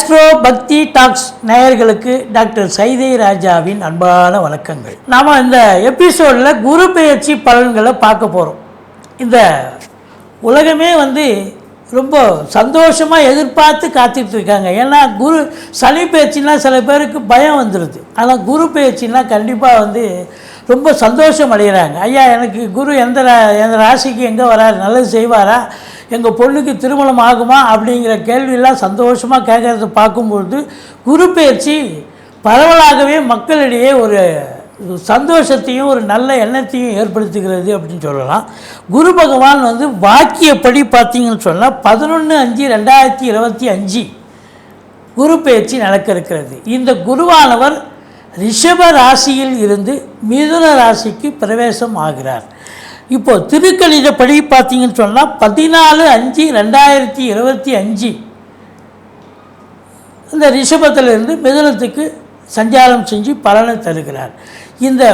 Astro பக்தி tax நேயர்களுக்கு doctor Saidai ராஜாவின் அன்பான வணக்கங்கள். நாம் இந்த எபிசோடில் குரு பெயர்ச்சி பலன்களை பார்க்க போகிறோம் இந்த உலகமே வந்து ரொம்ப சந்தோஷமாக எதிர்பார்த்து காத்துட்டு இருக்காங்க. ஏன்னா குரு சனி பயிற்சினா சில பேருக்கு பயம் வந்துடுது ஆனால் குரு பெயர்ச்சின்னா கண்டிப்பாக வந்து ரொம்ப சந்தோஷம் அடைகிறாங்க. ஐயா எனக்கு குரு எந்த ரா- எந்த ராசிக்கு எங்கே வராரு? நல்லது செய்வாரா? எங்கள் பொண்ணுக்கு திருமணம் ஆகுமா அப்படிங்கிற கேள்வியெல்லாம் சந்தோஷமாக கேட்குறத பார்க்கும்பொழுது குரு பயிற்சி பரவலாகவே மக்களிடையே ஒரு சந்தோஷத்தையும் ஒரு நல்ல எண்ணத்தையும் ஏற்படுத்துகிறது அப்படின்னு சொல்லலாம். குரு பகவான் வந்து வாக்கியப்படி பார்த்தீங்கன்னு சொன்னால் பதினொன்று அஞ்சு ரெண்டாயிரத்தி இருபத்தி அஞ்சு குரு பயிற்சி நடக்க இருக்கிறது இந்த குருவானவர் ரிஷப ராசியில் இருந்து மிதுன ராசிக்கு பிரவேசம் ஆகிறார். இப்போ திருக்கணிதப்படி பார்த்தீங்கன்னு சொன்னால் பதினாலு அஞ்சு ரெண்டாயிரத்தி இருபத்தி அஞ்சு. இந்த ரிஷபத்திலிருந்து மிதுனத்துக்கு சஞ்சாரம் செஞ்சு பலனை தருகிறார். இந்த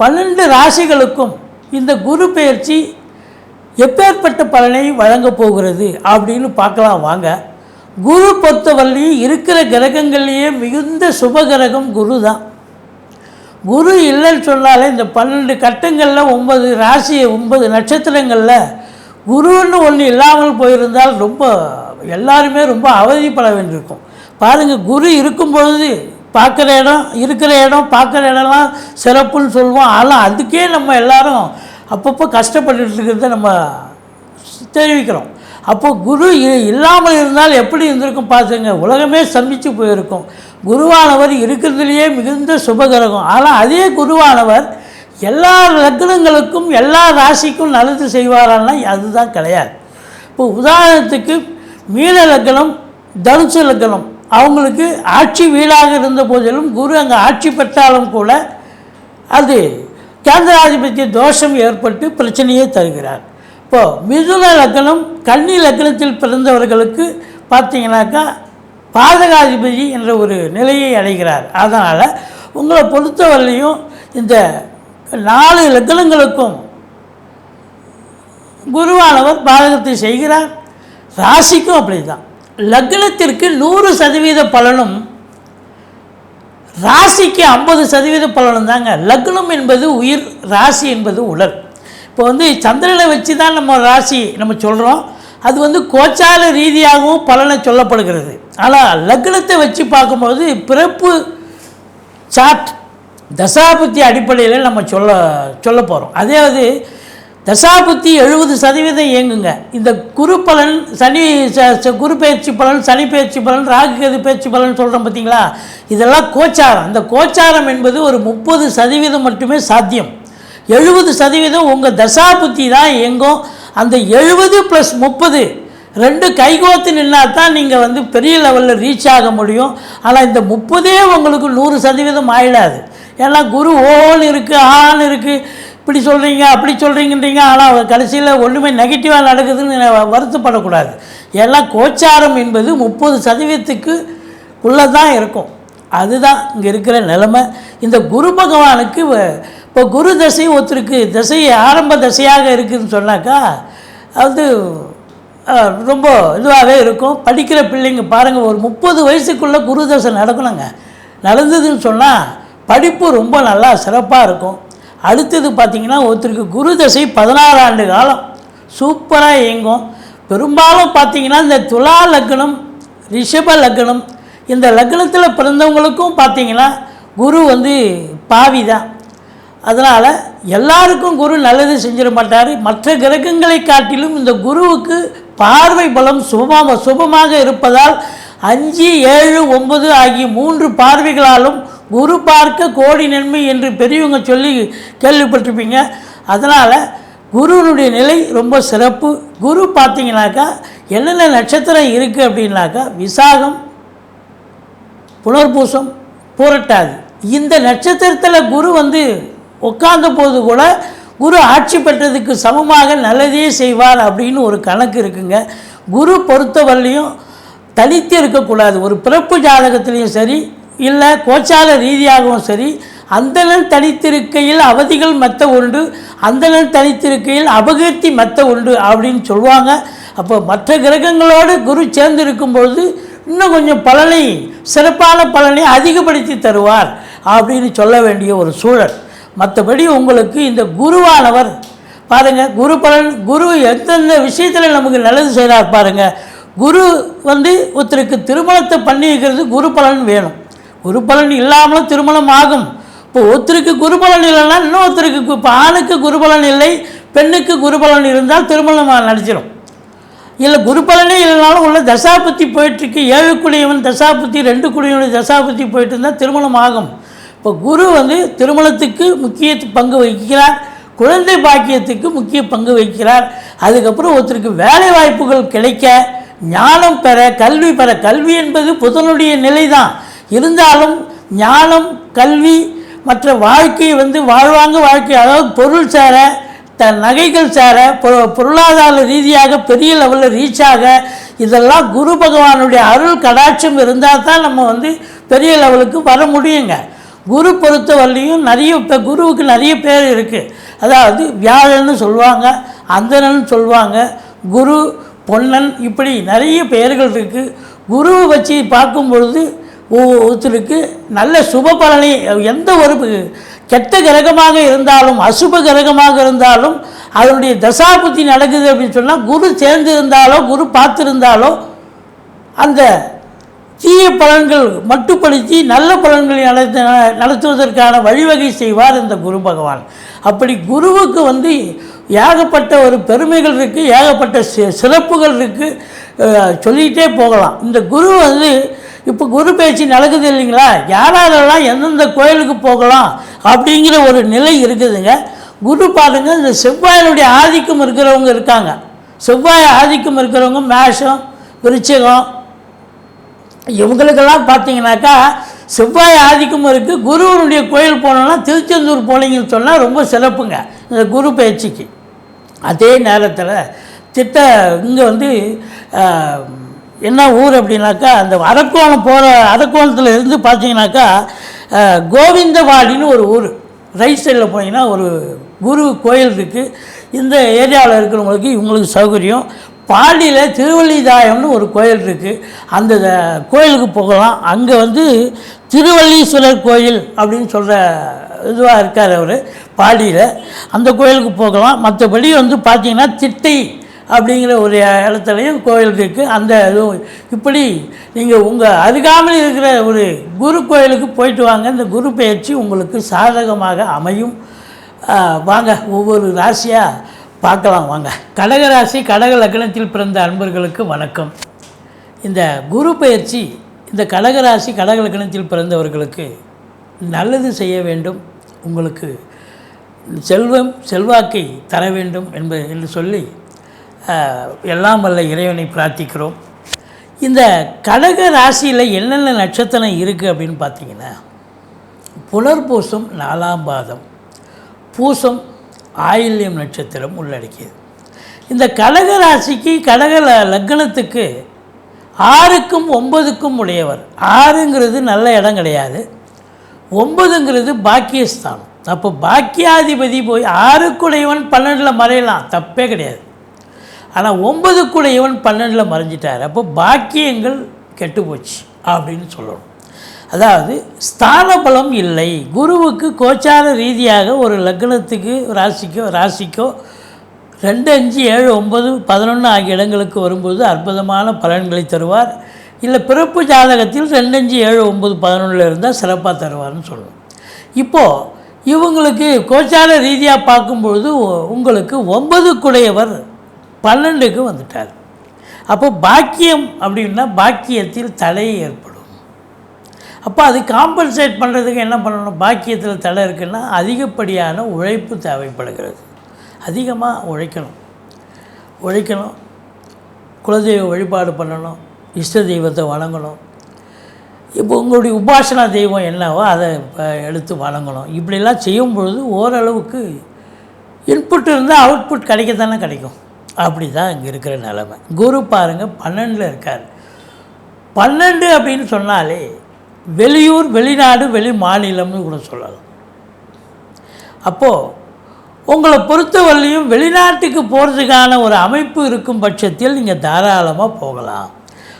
பன்னெண்டு ராசிகளுக்கும் இந்த குரு பெயர்ச்சி எப்பேற்பட்ட பலனை வழங்கப் போகிறது அப்படின்னு பார்க்கலாம் வாங்க. குரு பொறுத்தவரையும் இருக்கிற கிரகங்கள்லேயே மிகுந்த சுப கிரகம் குரு தான் குரு இல்லைன்னு சொன்னாலே இந்த பன்னெண்டு கட்டங்களில் ஒன்பது ராசி ஒன்பது நட்சத்திரங்களில் குருன்னு ஒன்று இல்லாமல் போயிருந்தால் ரொம்ப எல்லாருமே ரொம்ப அவதிப்பட வேண்டியிருக்கும். பாருங்கள் குரு இருக்கும்போது பார்க்குற இடம் இருக்கிற இடம் பார்க்குற இடம்லாம் சிறப்புன்னு சொல்லுவோம். ஆனால் அதுக்கே நம்ம எல்லாரும் அப்பப்போ கஷ்டப்பட்டு இருக்கிறத நம்ம தெரிவிக்கிறோம். அப்போது குரு இ- இல்லாமல் இருந்தால் எப்படி இருந்திருக்கும் பார்த்துங்க உலகமே சந்தித்து போயிருக்கும். குருவானவர் இருக்கிறதுலையே மிகுந்த சுபகிரகம். ஆனால் அதே குருவானவர் எல்லா லக்னங்களுக்கும் எல்லா ராசிக்கும் நல்லது செய்வாரான்னா அதுதான் கிடையாது. இப்போ உதாரணத்துக்கு மீன லக்னம் தனுசு லக்னம். அவங்களுக்கு ஆட்சி வீடாக இருந்த போதிலும் குரு அங்கே ஆட்சி பெற்றாலும் கூட அது கேந்திராதிபத்திய தோஷம் ஏற்பட்டு பிரச்சனையை தருகிறார். இப்போது மிதுன லக்னம் கன்னி லக்னத்தில் பிறந்தவர்களுக்கு பார்த்தீங்கன்னாக்கா பாதகாதிபதி என்ற ஒரு நிலையை அடைகிறார். அதனால் உங்களை பொறுத்தவரையிலையும் இந்த நாலு லக்னங்களுக்கும் குருவானவர் பாதகத்தை செய்கிறார். ராசிக்கும் அப்படிதான். லக்னத்திற்கு நூறு சதவீத பலனும் ராசிக்கு ஐம்பது சதவீத பலனும் தாங்க. லக்னம் என்பது உயிர் ராசி என்பது உடல். இப்போ வந்து சந்திரனை வச்சு தான் நம்ம ராசி நம்ம சொல்கிறோம் அது வந்து கோச்சார ரீதியாகவும் பலனை சொல்லப்படுகிறது. ஆனால் லக்னத்தை வச்சு பார்க்கும்போது பிறப்பு சாட் தசாபுத்தி அடிப்படையில் நம்ம சொல்ல சொல்ல போகிறோம் அதாவது தசாபுத்தி எழுபது சதவீதம் இயங்குங்க. இந்த குரு பலன் சனி ச- குரு பயிற்சி பலன் சனி பயிற்சி பலன் ராகு கது பயிற்சி பலன் சொல்கிறோம் பார்த்தீங்களா இதெல்லாம் கோச்சாரம். இந்த கோச்சாரம் என்பது ஒரு முப்பது சதவீதம் மட்டுமே சாத்தியம். எழுபது சதவீதம் உங்கள் தசாபுத்தி தான் இயங்கும். அந்த எழுபது ப்ளஸ் முப்பது ரெண்டு கைகோத்து நின்னா தான் நீங்கள் வந்து பெரிய லெவலில் ரீச் ஆக முடியும். ஆனால் இந்த முப்பதே உங்களுக்கு நூறு சதவீதம் ஆயிடாது. ஏன்னா குரு ஓன்னு இருக்குது ஆன்னு இருக்குது இப்படி சொல்கிறீங்க அப்படி சொல்கிறீங்கன்றீங்க ஆனால் கடைசியில் ஒன்றுமே நெகட்டிவாக நடக்குதுன்னு வருத்தப்படக்கூடாது. எல்லாம் கோச்சாரம் என்பது முப்பது சதவீதத்துக்கு உள்ளே தான் இருக்கும். அதுதான் இங்கே இருக்கிற நிலைமை. இந்த குரு பகவானுக்கு வ- இப்போ குரு தசை ஒருத்தருக்கு தசை ஆரம்ப தசையாக இருக்குதுன்னு சொன்னாக்கா அது ரொம்ப இதுவாகவே இருக்கும். படிக்கிற பிள்ளைங்க பாருங்கள் ஒரு முப்பது வயசுக்குள்ளே குரு தசை நடக்கணுங்க. நடந்ததுன்னு சொன்னால் படிப்பு ரொம்ப நல்லா சிறப்பாக இருக்கும். அடுத்தது பார்த்திங்கன்னா ஒருத்தருக்கு குரு தசை பதினாறு ஆண்டு காலம். சூப்பராக இயங்கும். பெரும்பாலும் பார்த்திங்கன்னா இந்த துலா லக்னம் ரிஷப லக்னம் இந்த லக்னத்தில் பிறந்தவங்களுக்கும் பார்த்திங்கன்னா குரு வந்து பாவி தான் அதனால் எல்லாருக்கும் குரு நல்லது செஞ்சிட மாட்டார். மற்ற கிரகங்களை காட்டிலும் இந்த குருவுக்கு பார்வை பலம் சுபமாக சுபமாக இருப்பதால் அஞ்சு ஏழு ஒன்பது ஆகிய மூன்று பார்வைகளாலும் குரு பார்க்க கோடி நன்மை என்று பெரியவங்க சொல்லி கேள்விப்பட்டிருப்பீங்க. அதனால் குருவினுடைய நிலை ரொம்ப சிறப்பு. குரு பார்த்தீங்கன்னாக்கா என்னென்ன நட்சத்திரம் இருக்குது அப்படின்னாக்கா விசாகம் புனர்பூசம் பூரட்டாதி. இந்த நட்சத்திரத்தில் குரு வந்து உட்கார்ந்த போது கூட குரு ஆட்சி பெற்றதுக்கு சமமாக நல்லதே செய்வார் அப்படின்னு ஒரு கணக்கு இருக்குங்க. குரு பொறுத்தவரையிலையும் தனித்து இருக்கக்கூடாது. ஒரு பிறப்பு ஜாதகத்திலையும் சரி இல்லை கோச்சார ரீதியாகவும் சரி அந்தனன் தனித்திருக்கையில் அவதிகள் மெத்த உண்டு அந்தனன் தனித்திருக்கையில் அபகீர்த்தி மெத்த உண்டு அப்படின்னு சொல்லுவாங்க. அப்போ மற்ற கிரகங்களோடு குரு சேர்ந்து இருக்கும்பொழுது இன்னும் கொஞ்சம் பலனை சிறப்பான பலனை அதிகப்படுத்தி தருவார் அப்படின்னு சொல்ல வேண்டிய ஒரு சூழல். மற்றபடி உங்களுக்கு இந்த குருவானவர் பாருங்கள் குரு பலன் குரு எந்தெந்த விஷயத்தில் நமக்கு நல்லது செய்கிறார் பாருங்கள் குரு வந்து ஒருத்தருக்கு திருமணத்தை பண்ணி வைக்கிறது குரு பலன் வேணும். குரு பலன் இல்லாமலும் திருமணம் ஆகும். இப்போ ஒருத்தருக்கு குரு பலன் இல்லைன்னா இன்னொருத்தருக்கு கு- இப்போ ஆணுக்கு குரு பலன் இல்லை பெண்ணுக்கு குரு பலன் இருந்தால் திருமணம் நடிச்சிடும் இல்லை குரு பலனே இல்லைனாலும் உள்ள தசாபத்தி போயிட்டுருக்கு ஏழு குடியவன் தசாபத்தி ரெண்டு குடியவன் தசாபத்தி போயிட்டு இருந்தால் திருமணம் ஆகும். இப்போ குரு வந்து திருமணத்துக்கு முக்கிய பங்கு வகிக்கிறார். குழந்தை பாக்கியத்துக்கு முக்கிய பங்கு வகிக்கிறார். அதுக்கப்புறம் ஒருத்தருக்கு வேலை வாய்ப்புகள் கிடைக்க ஞானம் பெற கல்வி பெற கல்வி என்பது புதனுடைய நிலை தான் இருந்தாலும் ஞானம் கல்வி மற்ற வாழ்க்கை வந்து வாழ்வாங்க வாழ்க்கை அதாவது பொருள் சேர த நகைகள் சேர பொ- பொருளாதார ரீதியாக பெரிய லெவலில் ரீச் ஆக இதெல்லாம் குரு பகவானுடைய அருள் கடாட்சம் இருந்தால் தான் நம்ம வந்து பெரிய லெவலுக்கு வர முடியுங்க. குரு பொறுத்த வரலையும் நிறைய இப்போ குருவுக்கு நிறைய பேர் இருக்குது அதாவது வியாழன்னு சொல்லுவாங்க அந்தனன்னு சொல்லுவாங்க குரு பொன்னன் இப்படி நிறைய பெயர்கள் இருக்குது குருவை வச்சு பார்க்கும் பொழுது ஒ- ஒருத்தருக்கு நல்ல சுப பலனை எந்த ஒரு கெட்ட கிரகமாக இருந்தாலும் அசுப கிரகமாக இருந்தாலும் அதனுடைய தசாபுத்தி நடக்குது அப்படின்னு சொன்னால் குரு சேர்ந்து இருந்தாலோ குரு பார்த்துருந்தாலோ அந்த தீய பலன்கள் மட்டுப்படுத்தி நல்ல பலன்களை நடத்த நடத்துவதற்கான வழிவகை செய்வார் இந்த குரு பகவான். அப்படி குருவுக்கு வந்து ஏகப்பட்ட ஒரு பெருமைகள் இருக்குது ஏகப்பட்ட சி- சிறப்புகள் இருக்குது சொல்லிகிட்டே போகலாம். இந்த குரு வந்து இப்போ குரு பேச்சு நடக்குது இல்லைங்களா? யாராலெல்லாம் எந்தெந்த கோயிலுக்கு போகலாம் அப்படிங்கிற ஒரு நிலை இருக்குதுங்க. குரு பாருங்க இந்த செவ்வாயினுடைய ஆதிக்கம் இருக்கிறவங்க இருக்காங்க. செவ்வாய் ஆதிக்கம் இருக்கிறவங்க மேஷம் விருச்சகம் இவங்களுக்கெல்லாம் பார்த்தீங்கன்னாக்கா செவ்வாய் ஆதிக்கம் இருக்குது குருவனுடைய கோயில் போனோம்னா திருச்செந்தூர் போனீங்கன்னு சொன்னால் ரொம்ப சிறப்புங்க இந்த குரு பயிற்சிக்கு. அதே நேரத்தில் திட்ட இங்கே வந்து என்ன ஊர் அப்படின்னாக்கா அந்த அரக்கோணம் போகிற அரக்கோணத்தில் இருந்து பார்த்தீங்கன்னாக்கா கோவிந்தவாடின்னு ஒரு ஊர். ரைட் சைடில் போனீங்கன்னா ஒரு குரு கோயில் இருக்குது இந்த ஏரியாவில் இருக்கிறவங்களுக்கு இவங்களுக்கு சௌகரியம். பாண்டியில் திருவள்ளிதாயம்னு ஒரு கோயில் இருக்குது அந்த கோயிலுக்கு போகலாம். அங்கே வந்து திருவள்ளீஸ்வரர் கோயில் அப்படின்னு சொல்கிற இதுவாக இருக்கார் அவர் பாடியில் அந்த கோயிலுக்கு போகலாம். மற்றபடி வந்து பார்த்தீங்கன்னா திட்டை அப்படிங்கிற ஒரு இடத்துலையும் கோயில் இருக்குது அந்த இதுவும் இப்படி நீங்கள் உங்கள் அருகாமையில் இருக்கிற ஒரு குரு கோயிலுக்கு போயிட்டு வாங்க. இந்த குரு பயிற்சி உங்களுக்கு சாதகமாக அமையும். வாங்க ஒவ்வொரு ராசியாக பார்க்கலாம் வாங்க. கடக ராசி கடக லக்னத்தில் பிறந்த அன்பர்களுக்கு வணக்கம். இந்த குரு பயிற்சி இந்த கடக ராசி கடக லக்னத்தில் பிறந்தவர்களுக்கு நல்லது செய்ய வேண்டும். உங்களுக்கு செல்வம் செல்வாக்கை தர வேண்டும் என்பது என்று சொல்லி எல்லாம் வல்ல இறைவனை பிரார்த்திக்கிறோம். இந்த கடக ராசியில் என்னென்ன நட்சத்திரம் இருக்குது அப்படின்னு பார்த்தீங்கன்னா புனர்பூசம் நாலாம் பாதம். பூசம் ஆயில்யம் நட்சத்திரம் உள்ளடக்கியது. இந்த கடக ராசிக்கு கடக லக்னத்துக்கு ஆறுக்கும் ஒன்பதுக்கும் உடையவர். ஆறுங்கிறது நல்ல இடம் கிடையாது. ஒன்பதுங்கிறது பாக்கியஸ்தானம். அப்போ பாக்கியாதிபதி போய் ஆறுக்குடையவன் பன்னெண்டில் மறையலாம். தப்பே கிடையாது. ஆனால் ஒன்பதுக்குடையவன் பன்னெண்டில் மறைஞ்சிட்டார். அப்போ பாக்கியங்கள் கெட்டு போச்சு அப்படின்னு சொல்லணும். அதாவது ஸ்தான பலம் இல்லை. குருவுக்கு கோச்சார ரீதியாக ஒரு லக்னத்துக்கு ராசிக்கோ ராசிக்கோ ரெண்டு அஞ்சு ஏழு ஒன்பது பதினொன்று ஆகிய இடங்களுக்கு வரும்போது அற்புதமான பலன்களை தருவார். இல்லை பிறப்பு ஜாதகத்தில் ரெண்டு அஞ்சு ஏழு ஒம்பது பதினொன்றில் இருந்தால் சிறப்பாக தருவார்னு சொல்லணும் இப்போது இவங்களுக்கு கோச்சார ரீதியாக பார்க்கும்பொழுது உங்களுக்கு ஒன்பதுக்குடையவர் பன்னெண்டுக்கு வந்துட்டார். அப்போ பாக்கியம் அப்படின்னா பாக்கியத்தில் தடை ஏற்படும். அப்போ அது காம்பன்சேட் பண்ணுறதுக்கு என்ன பண்ணணும்? பாக்கியத்தில் தடை இருக்குன்னா அதிகப்படியான உழைப்பு தேவைப்படுகிறது. அதிகமாக உழைக்கணும். உழைக்கணும். குலதெய்வ வழிபாடு பண்ணணும். இஷ்ட தெய்வத்தை வணங்கணும். இப்போ உங்களுடைய உபாசனா தெய்வம் என்னவோ அதை இப்போ எடுத்து வணங்கணும். இப்படிலாம் செய்யும் பொழுது ஓரளவுக்கு இன்புட் இருந்தால் அவுட்புட் கிடைக்கத்தானே கிடைக்கும். அப்படி தான் இங்கே இருக்கிற நிலமை. குரு பாருங்கள் பன்னெண்டில் இருக்கார். பன்னெண்டு அப்படின்னு சொன்னாலே வெளியூர் வெளிநாடு வெளி மாநிலம்னு கூட சொல்லலாம். அப்போது உங்களை பொறுத்தவரையும் வெளிநாட்டுக்கு போகிறதுக்கான ஒரு அமைப்பு இருக்கும் பட்சத்தில் நீங்கள் தாராளமாக போகலாம்.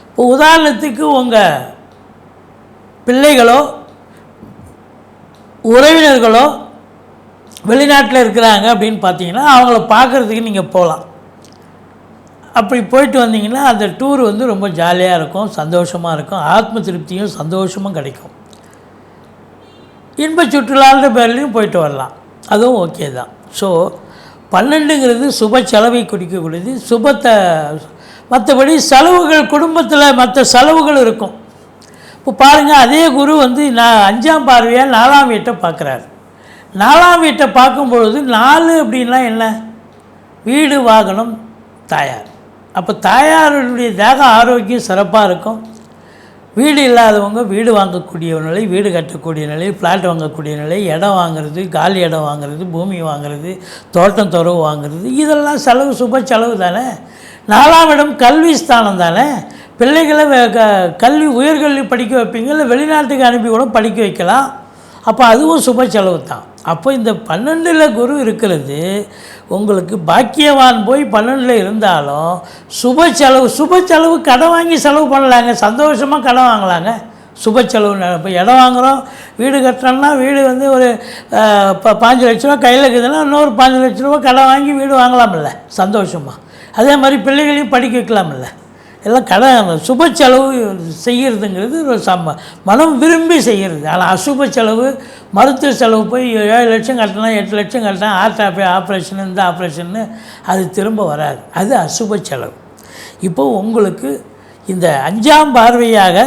இப்போ உதாரணத்துக்கு உங்கள் பிள்ளைகளோ உறவினர்களோ வெளிநாட்டில் இருக்கிறாங்க அப்படின்னு பார்த்தீங்கன்னா அவங்கள பார்க்குறதுக்கு நீங்கள் போகலாம். அப்படி போயிட்டு வந்தீங்கன்னா அந்த டூர் வந்து ரொம்ப ஜாலியாக இருக்கும் சந்தோஷமாக இருக்கும் ஆத்ம திருப்தியும் சந்தோஷமும் கிடைக்கும். இன்ப சுற்றுலான்ற பேர்லேயும் போயிட்டு வரலாம். அதுவும் ஓகே தான். ஸோ பன்னெண்டுங்கிறது சுப செலவை குறிக்கக்கூடியது. சுபத்தை மற்றபடி செலவுகள் குடும்பத்தில் மற்ற செலவுகள் இருக்கும். இப்போ பாருங்கள் அதே குரு வந்து நான் அஞ்சாம் பார்வையாக நாலாம் வீட்டை பார்க்குறாரு. நாலாம் வீட்டை பார்க்கும் பொழுது நாலு அப்படின்னா என்ன? வீடு வாகனம் தாயார். அப்போ தாயாருடைய தேக ஆரோக்கியம் சிறப்பாக இருக்கும். வீடு இல்லாதவங்க வீடு வாங்கக்கூடிய நிலை வீடு கட்டக்கூடிய நிலை ஃப்ளாட் வாங்கக்கூடிய நிலை இடம் வாங்குறது காலி இடம் வாங்குறது பூமி வாங்குறது தோட்டம் துறவு வாங்குறது இதெல்லாம் செலவு சுப செலவு தானே. நாலாம் இடம் கல்வி ஸ்தானம் தானே. பிள்ளைகளை வே- க- கல்வி உயர்கல்வி படிக்க வைப்பீங்க இல்லை வெளிநாட்டுக்கு அனுப்பி கூட படிக்க வைக்கலாம். அப்போ அதுவும் சுப செலவு தான். அப்போ இந்த பன்னெண்டில் குரு இருக்கிறது உங்களுக்கு பாக்கியவான் போய் பன்னெண்டில் இருந்தாலும் சுப செலவு சுப செலவு கடன் வாங்கி செலவு பண்ணலாங்க. சந்தோஷமாக கடன் வாங்கலாங்க. சுப செலவு இப்போ இடம் வாங்குகிறோம் வீடு கட்டுறோம்னா வீடு வந்து ஒரு இப்போ பாஞ்சு லட்ச ரூபா கையில் இருக்குதுன்னா இன்னொரு பாஞ்சு லட்ச ரூபா கடன் வாங்கி வீடு வாங்கலாமில்ல சந்தோஷமாக அதே மாதிரி பிள்ளைகளையும் படிக்க வைக்கலாமில்ல எல்லாம் கடன் சுப செலவு செய்கிறதுங்கிறது ஒரு சம்ம மனம் விரும்பி செய்கிறது ஆனால் அசுப செலவு மருத்துவ செலவு போய் ஏழு லட்சம் கட்டினா எட்டு லட்சம் கட்டினா ஹார்ட் ஆப்பே ஆப்ரேஷன் இந்த ஆப்ரேஷன்னு அது திரும்ப வராது. அது அசுப செலவு. இப்போ உங்களுக்கு இந்த அஞ்சாம் பார்வையாக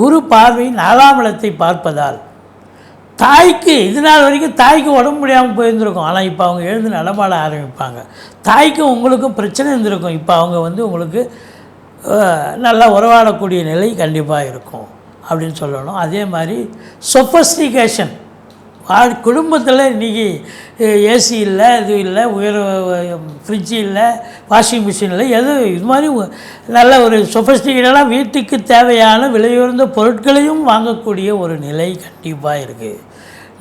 குரு பார்வை நாலாம் இடத்தை பார்ப்பதால் தாய்க்கு இது நாள் வரைக்கும் தாய்க்கு உடம்பு முடியாமல் போயிருந்திருக்கும். ஆனால் இப்போ அவங்க எழுந்து நடமாட ஆரம்பிப்பாங்க. தாய்க்கும் உங்களுக்கும் பிரச்சனை இருந்திருக்கும். இப்போ அவங்க வந்து உங்களுக்கு நல்லா உறவாடக்கூடிய நிலை கண்டிப்பாக இருக்கும் அப்படின்னு சொல்லணும். அதே மாதிரி சொஃபஸ்டிகேஷன் குடும்பத்தில் இன்றைக்கி ஏசி இல்லை இது இல்லை உயர் ஃப்ரிட்ஜு இல்லை வாஷிங் மிஷின் இல்லை எது இது மாதிரி நல்ல ஒரு சொஃபஸ்டிகேட்டடாக வீட்டுக்கு தேவையான விலையுயர்ந்த பொருட்களையும் வாங்கக்கூடிய ஒரு நிலை கண்டிப்பாக இருக்குது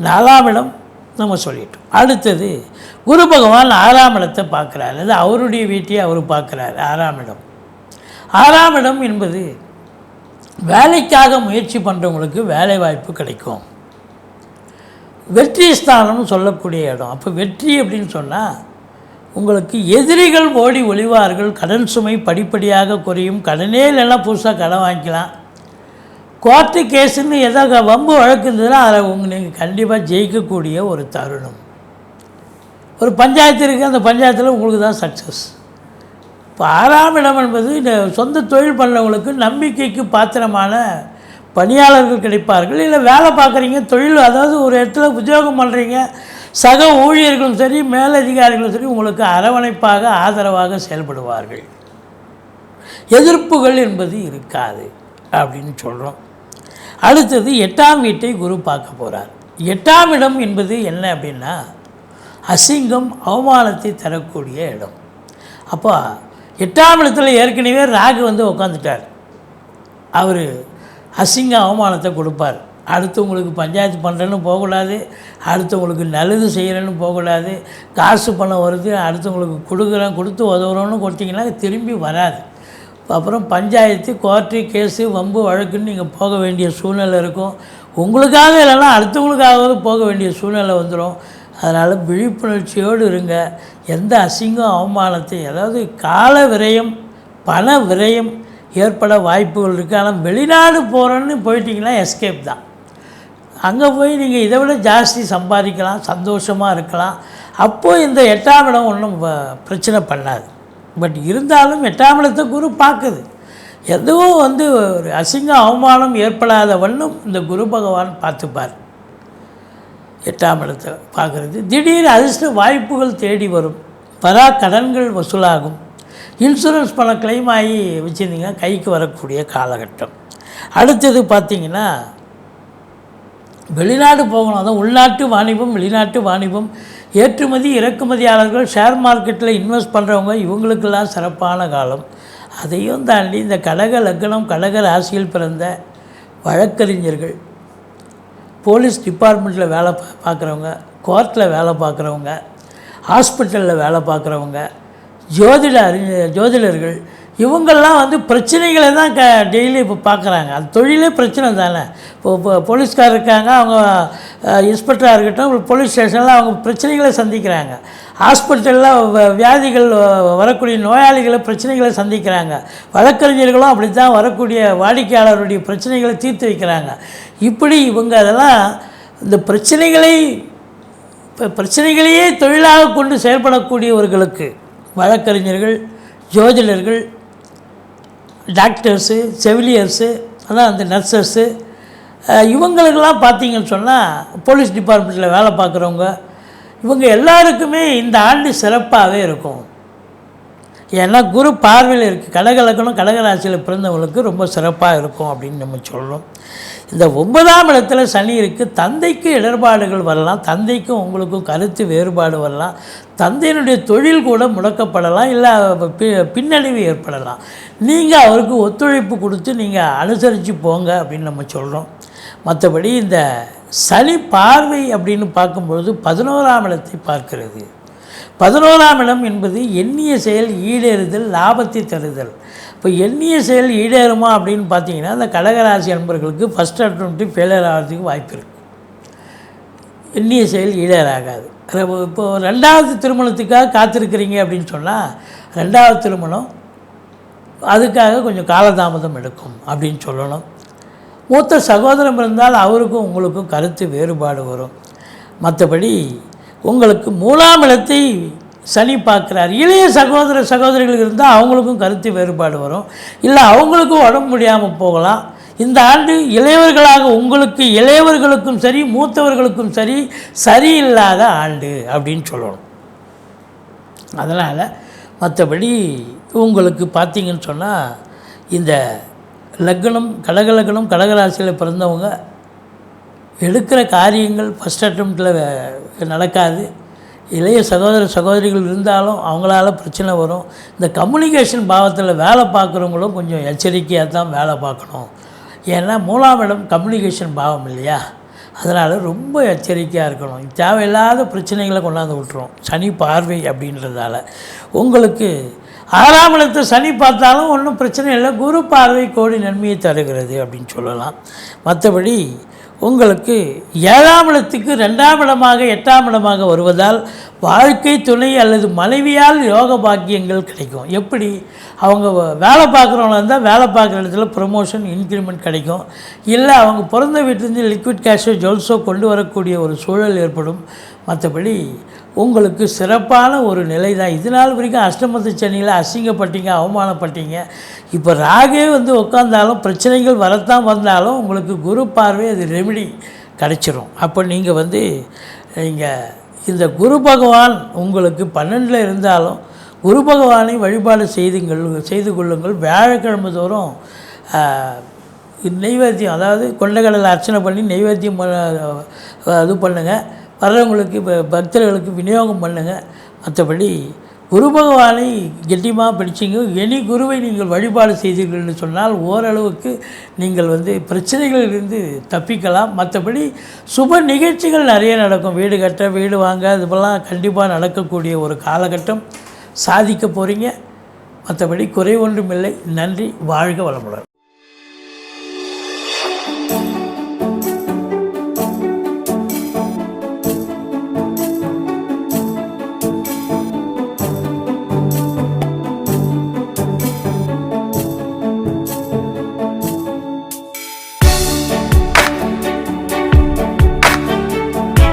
நாலாம் இடம் நம்ம சொல்லிட்டோம். அடுத்தது குரு பகவான் ஆறாம் இடத்தை பார்க்குறாரு. அது அவருடைய வீட்டையே அவர் பார்க்குறாரு ஆறாம் இடம். ஆறாம் இடம் என்பது வேலைக்காக முயற்சி பண்ணுறவங்களுக்கு வேலை வாய்ப்பு கிடைக்கும். வெற்றி ஸ்தானம்னு சொல்லக்கூடிய இடம். அப்போ வெற்றி அப்படின்னு சொன்னால் உங்களுக்கு எதிரிகள் ஓடி ஒளிவார்கள் கடன் சுமை படிப்படியாக குறையும் கடனே இல்லைன்னா புதுசாக கடன் வாங்கிக்கலாம். கோர்ட்டு கேஸுன்னு எதாவது வம்பு வழக்கு இருந்ததுன்னா அதில் உங்கள் நீங்கள் கண்டிப்பாக ஜெயிக்கக்கூடிய ஒரு தருணம். ஒரு பஞ்சாயத்து இருக்குது அந்த பஞ்சாயத்தில் உங்களுக்கு தான் சக்ஸஸ் இப்போ ஆறாம் இடம் என்பது இந்த சொந்த தொழில் பண்ணவங்களுக்கு நம்பிக்கைக்கு பாத்திரமான பணியாளர்கள் கிடைப்பார்கள். இல்லை வேலை பார்க்குறீங்க தொழில் அதாவது ஒரு இடத்துல உத்தியோகம் பண்ணுறீங்க சக ஊழியர்களும் சரி மேலதிகாரிகளும் சரி உங்களுக்கு அரவணைப்பாக ஆதரவாக செயல்படுவார்கள். எதிர்ப்புகள் என்பது இருக்காது அப்படின்னு சொல்கிறோம் அடுத்தது எட்டாம் வீட்டை குரு பார்க்க போகிறார் எட்டாம் இடம் என்பது என்ன அப்படின்னா அசிங்கம் அவமானத்தை தரக்கூடிய இடம். அப்போ எட்டாம் இடத்துல ஏற்கனவே ராகு வந்து உட்காந்துட்டார் அவர் அசிங்க அவமானத்தை கொடுப்பார். அடுத்தவங்களுக்கு பஞ்சாயத்து பண்ணுறேன்னு போகக்கூடாது அடுத்தவங்களுக்கு நல்லது செய்கிறேன்னு போகக்கூடாது காசு பணம் வருது அடுத்தவங்களுக்கு கொடுக்குறேன் கொடுத்து உதவுறோன்னு கொடுத்தீங்கன்னா திரும்பி வராது. அப்புறம் பஞ்சாயத்து கோர்ட்டு கேஸு வம்பு வழக்குன்னு நீங்கள் போக வேண்டிய சூழ்நிலை இருக்கும். உங்களுக்காக இல்லைன்னா அடுத்தவங்களுக்காகவும் போக வேண்டிய சூழ்நிலை வந்துடும் அதனால் விழிப்புணர்ச்சியோடு இருங்க. எந்த அசிங்கம் அவமானத்தை அதாவது கால விரயம் பண விரயம் ஏற்பட வாய்ப்புகள் இருக்குது ஆனால் வெளிநாடு போகிறோன்னு போயிட்டீங்கன்னா எஸ்கேப் தான். அங்கே போய் நீங்கள் இதை விட ஜாஸ்தி சம்பாதிக்கலாம் சந்தோஷமாக இருக்கலாம். அப்போது இந்த எட்டாம் இடம் ஒன்றும் பிரச்சனை பண்ணாது. பட் இருந்தாலும் எட்டாம் இடத்தை குரு பார்க்குது. எதுவும் வந்து ஒரு அசிங்க அவமானம் ஏற்படாத வண்ணம் இந்த குரு பகவான் பார்த்துப்பார். எட்டாம் இடத்தை பார்க்குறது. திடீர் அதிர்ஷ்ட வாய்ப்புகள் தேடி வரும். வரா கடன்கள் வசூலாகும். இன்சூரன்ஸ் பணம் கிளைம் ஆகி வச்சுருந்தீங்கன்னா கைக்கு வரக்கூடிய காலகட்டம். அடுத்தது பார்த்தீங்கன்னா வெளிநாடு போகணும். அதான் உள்நாட்டு வாணிபம் வெளிநாட்டு வாணிபம் ஏற்றுமதி இறக்குமதியாளர்கள் ஷேர் மார்க்கெட்டில் இன்வெஸ்ட் பண்ணுறவங்க இவங்களுக்கெல்லாம் சிறப்பான காலம். அதையும் தாண்டி இந்த கடக லக்னம் கடக ராசியில் பிறந்த வழக்கறிஞர்கள் போலீஸ் டிபார்ட்மெண்ட்டில் வேலை பா பார்க்குறவங்க கோர்ட்டில் வேலை பார்க்குறவங்க ஹாஸ்பிட்டலில் வேலை பார்க்குறவங்க ஜோதிட அறிஞர் ஜோதிடர்கள் இவங்கெல்லாம் வந்து பிரச்சனைகளை தான் க டெய்லி இப்போ பார்க்குறாங்க அது தொழிலே பிரச்சனை தானே. இப்போ இப்போ போலீஸ்கார் இருக்காங்க அவங்க இன்ஸ்பெக்டராக இருக்கட்டும் போலீஸ் ஸ்டேஷனில் அவங்க பிரச்சனைகளை சந்திக்கிறாங்க. ஹாஸ்பிட்டலில் வியாதிகள் வ- வரக்கூடிய நோயாளிகளை பிரச்சனைகளை சந்திக்கிறாங்க. வழக்கறிஞர்களும் அப்படி தான் வரக்கூடிய வாடிக்கையாளருடைய பிரச்சனைகளை தீர்த்து வைக்கிறாங்க. இப்படி இவங்க அதெல்லாம் இந்த பிரச்சனைகளை இப்போ பிரச்சனைகளையே தொழிலாக கொண்டு செயல்படக்கூடியவர்களுக்கு வழக்கறிஞர்கள் ஜோதிடர்கள் டாக்டர்ஸு செவிலியர்ஸு அதான் அந்த நர்சஸ்ஸு இவங்களுக்கெல்லாம் பார்த்தீங்கன்னு சொன்னால் போலீஸ் டிபார்ட்மெண்ட்டில் வேலை பார்க்குறவங்க இவங்க எல்லாருக்குமே இந்த ஆண்டு சிறப்பாகவே இருக்கும். ஏன்னா குரு பார்வையில் இருக்குது கடகலக்கணம் கடகராசியில் பிறந்தவங்களுக்கு ரொம்ப சிறப்பாக இருக்கும் அப்படின்னு நம்ம சொல்கிறோம் இந்த ஒன்பதாம் இடத்துல சனி இருக்குது தந்தைக்கு இடர்பாடுகள் வரலாம் தந்தைக்கும் உங்களுக்கும் கருத்து வேறுபாடு வரலாம் தந்தையினுடைய தொழில் கூட முடக்கப்படலாம் இல்லை பி- பின்னடைவு ஏற்படலாம். நீங்கள் அவருக்கு ஒத்துழைப்பு கொடுத்து நீங்கள் அனுசரித்து போங்க அப்படின்னு நம்ம சொல்கிறோம் மற்றபடி இந்த சனி பார்வை அப்படின்னு பார்க்கும்பொழுது பதினோராம் இடத்தை பார்க்கிறது. பதினோராம் இடம் என்பது எண்ணிய செயல் ஈடேறுதல் லாபத்தை தருதல். இப்போ எண்ணிய செயல் ஈடேறுமா அப்படின்னு பார்த்தீங்கன்னா அந்த கடகராசி அன்பர்களுக்கு ஃபஸ்ட் அட்டம் ஃபெயிலியர் ஆகிறதுக்கு வாய்ப்பு இருக்குது எண்ணிய செயல் ஈடேறாகாது. இப்போ- இப்போ ரெண்டாவது திருமணத்துக்காக காத்திருக்கிறீங்க அப்படின்னு சொன்னால் ரெண்டாவது திருமணம் அதுக்காக கொஞ்சம் காலதாமதம் எடுக்கும் அப்படின்னு சொல்லணும். மூத்த சகோதரம் இருந்தால் அவருக்கும் உங்களுக்கும் கருத்து வேறுபாடு வரும். மற்றபடி உங்களுக்கு மூலாம் இடத்தை சனி பார்க்குறாரு. இளைய சகோதர சகோதரிகள் இருந்தால் அவங்களுக்கும் கருத்து வேறுபாடு வரும். இல்லை அவங்களுக்கும் உடம்பு முடியாமல் போகலாம். இந்த ஆண்டு இளையவர்களாக உங்களுக்கு இளையவர்களுக்கும் சரி மூத்தவர்களுக்கும் சரி சரியில்லாத ஆண்டு அப்படின்னு சொல்லணும். அதனால் மற்றபடி உங்களுக்கு பார்த்தீங்கன்னு சொன்னால் இந்த லக்னம் கடகலக்னம் கடகராசியில் பிறந்தவங்க எடுக்கிற காரியங்கள் ஃபஸ்ட் அட்டம்ப்டில் நடக்காது. இளைய சகோதர சகோதரிகள் இருந்தாலும் அவங்களால பிரச்சனை வரும். இந்த கம்யூனிகேஷன் பாவத்தில் வேலை பார்க்குறவங்களும் கொஞ்சம் எச்சரிக்கையாக தான் வேலை பார்க்கணும். ஏன்னா மூலாம் இடம் கம்யூனிகேஷன் பாவம் இல்லையா? அதனால் ரொம்ப எச்சரிக்கையாக இருக்கணும். தேவையில்லாத பிரச்சனைகளை கொண்டாந்து விட்டுரும் சனி பார்வை அப்படின்றதால. உங்களுக்கு ஆறாம் இடத்தை சனி பார்த்தாலும் ஒன்றும் பிரச்சனை இல்லை. குரு பார்வை கோடி நன்மையை தருகிறது அப்படின்னு சொல்லலாம். மற்றபடி உங்களுக்கு ஏழாம் இடத்துக்கு ரெண்டாம் இடமாக எட்டாம் இடமாக வருவதால் வாழ்க்கை துணை அல்லது மனைவியால் யோக பாக்கியங்கள் கிடைக்கும். எப்படி? அவங்க வேலை பார்க்குறவங்க இருந்தால் வேலை பார்க்குற இடத்துல ப்ரொமோஷன் இன்க்ரிமெண்ட் கிடைக்கும். இல்லை அவங்க பிறந்த வீட்டிலேருந்து லிக்விட் கேஷோ ஜுவல்ஸோ கொண்டு வரக்கூடிய ஒரு சூழல் ஏற்படும். மற்றபடி உங்களுக்கு சிறப்பான ஒரு நிலை தான் இது நாள் வரைக்கும் அஷ்டமத்து சனியில் அசிங்கப்பட்டீங்க அவமானப்பட்டீங்க. இப்போ ராகே வந்து உட்காந்தாலும் பிரச்சனைகள் வரத்தான் வந்தாலும் உங்களுக்கு குரு பார்வை அது ரெமிடி கிடச்சிரும். அப்போ நீங்கள் வந்து நீங்கள் இந்த குரு பகவான் உங்களுக்கு பன்னெண்டில் இருந்தாலும் குரு பகவானை வழிபாடு செய்துங்கள் செய்து கொள்ளுங்கள். வியாழக்கிழமை தோறும் நெய்வேத்தியம் அதாவது கொண்டக்கடலை அர்ச்சனை பண்ணி நெய்வேத்தியம் இது பண்ணுங்கள் வர்றவங்களுக்கு பக்தர்களுக்கு விநியோகம் பண்ணுங்கள் மற்றபடி குரு பகவானை கெட்டியமாக படிச்சிங்க எனி குருவை நீங்கள் வழிபாடு செய்தீர்கள்னு சொன்னால் ஓரளவுக்கு நீங்கள் வந்து பிரச்சனைகளிலிருந்து தப்பிக்கலாம். மற்றபடி சுப நிகழ்ச்சிகள் நிறைய நடக்கும். வீடு கட்ட வீடு வாங்க இதுபெல்லாம் கண்டிப்பாக நடக்கக்கூடிய ஒரு காலகட்டம். சாதிக்க போகிறீங்க மற்றபடி குறை ஒன்றுமில்லை. நன்றி. வாழ்க வளமுடன்.